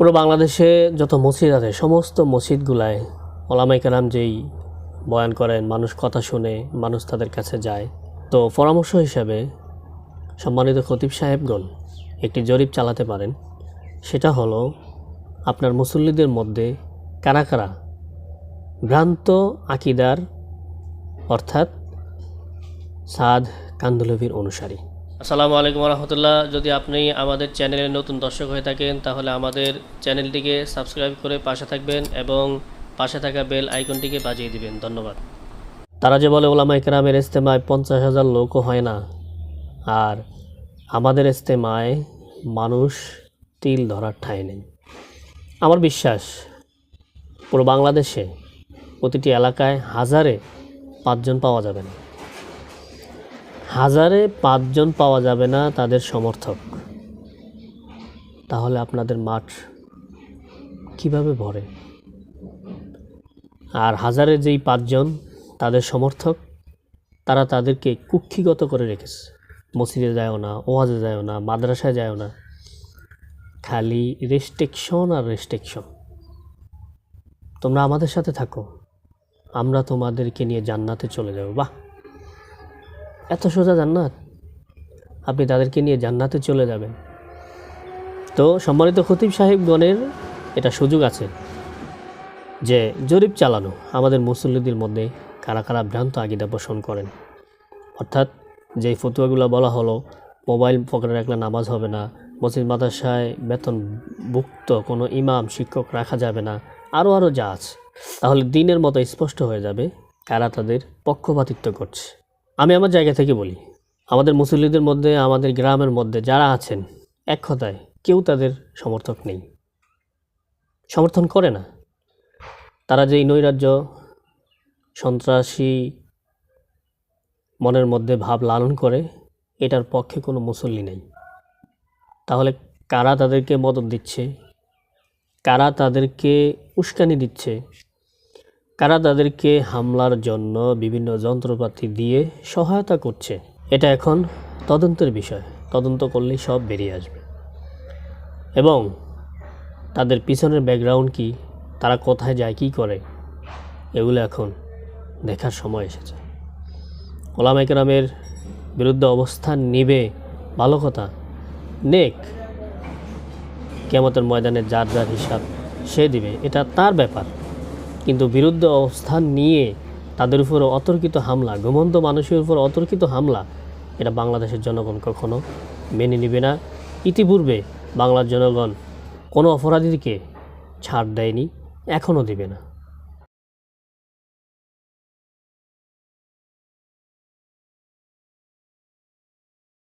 পুরো বাংলাদেশে যত মসজিদ আছে, সমস্ত মসজিদগুলায় ওলামাই কেরাম যেই বয়ান করেন, মানুষ কথা শুনে, মানুষ তাদের কাছে যায়। তো পরামর্শ হিসাবে সম্মানিত খতিব সাহেবগণ, একটি জরিপ চালাতে পারেন। সেটা হলো, আপনার মুসল্লিদের মধ্যে কারা কারা ভ্রান্ত আকিদার, অর্থাৎ সাদ কান্দুলভির অনুসারী। আসসালামু আলাইকুম রহমতুল্লাহ যদি আপনি আমাদের চ্যানেলে নতুন দর্শক হয়ে থাকেন, তাহলে আমাদের চ্যানেলটিকে সাবস্ক্রাইব করে পাশে থাকবেন এবং পাশে থাকা বেল আইকনটিকে বাজিয়ে দিবেন। ধন্যবাদ। তারা যে বলে ওলামা ইকরামের ইস্তেমায় পঞ্চাশ হাজার লোকও হয় না, আর আমাদের ইস্তেমায় মানুষ তিল ধরার ঠাঁই নেই। আমার বিশ্বাস, পুরো বাংলাদেশে প্রতিটি এলাকায় হাজারে পাঁচজন পাওয়া যাবে না। হাজারে পাঁচজন পাওয়া যাবে না তাদের সমর্থক। তাহলে আপনাদের মাঠ কীভাবে ভরে? আর হাজারে যেই পাঁচজন তাদের সমর্থক, তারা তাদেরকে কুক্ষিগত করে রেখেছে। মসজিদে যায়ও না, ওয়াজে যায়ও না, মাদ্রাসায় যায়ও না। খালি রেস্ট্রিকশন আর রেস্ট্রিকশন তোমরা আমাদের সাথে থাকো। আমরা তোমাদেরকে নিয়ে জান্নাতে চলে যাব। বাহ! এত সোজা জান্নাত? আপনি তাদেরকে নিয়ে জান্নাতে চলে যাবেন। তো সম্মানিত খতিব সাহেবগণের এটা সুযোগ আছে যে জরিপ চালানো আমাদের মুসল্লিদের মধ্যে কারা কারা ভ্রান্ত আগিদা পোষণ করেন। অর্থাৎ যেই ফতুয়াগুলো বলা হলো, মোবাইল পকেটে রাখলে নামাজ হবে না, মসজিদ মাদ্রাসায় বেতনভুক্ত কোনো ইমাম, শিক্ষক রাখা যাবে না আরও আরও যা আছে, তাহলে দিনের মতো স্পষ্ট হয়ে যাবে কারা তাদের পক্ষপাতিত্ব করছে। আমি আমার জায়গা থেকে বলি, আমাদের মুসল্লিদের মধ্যে, আমাদের গ্রামের মধ্যে যারা আছেন, এক কথায় কেউ তাদের সমর্থক নেই। সমর্থন করে না। তারা যেই নৈরাজ্য, সন্ত্রাসী মনের মধ্যে ভাব লালন করে, এটার পক্ষে কোনো মুসল্লি নেই। তাহলে কারা তাদেরকে মদত দিচ্ছে? কারা তাদেরকে উস্কানি দিচ্ছে? কারা তাদেরকে হামলার জন্য বিভিন্ন যন্ত্রপাতি দিয়ে সহায়তা করছে, এটা এখন তদন্তের বিষয়। তদন্ত করলেই সব বেরিয়ে আসবে। এবং তাদের পিছনের ব্যাকগ্রাউন্ড কি, তারা কোথায় যায়, কি করে, এগুলো এখন দেখার সময় এসেছে। ওলামা একরামের বিরুদ্ধে অবস্থান নিবে, ভালো কথা। নেক কেমতের ময়দানে যার যার হিসাব সে দিবে, এটা তার ব্যাপার। কিন্তু বিরুদ্ধে অবস্থান নিয়ে তাদের উপর অতর্কিত হামলা, ঘুমন্ত মানুষের উপর অতর্কিত হামলা, এটা বাংলাদেশের জনগণ কখনো মেনে নেবে না। ইতিপূর্বে বাংলার জনগণ কোনো অপরাধীকে ছাড় দেয়নি এখনও দেবে না।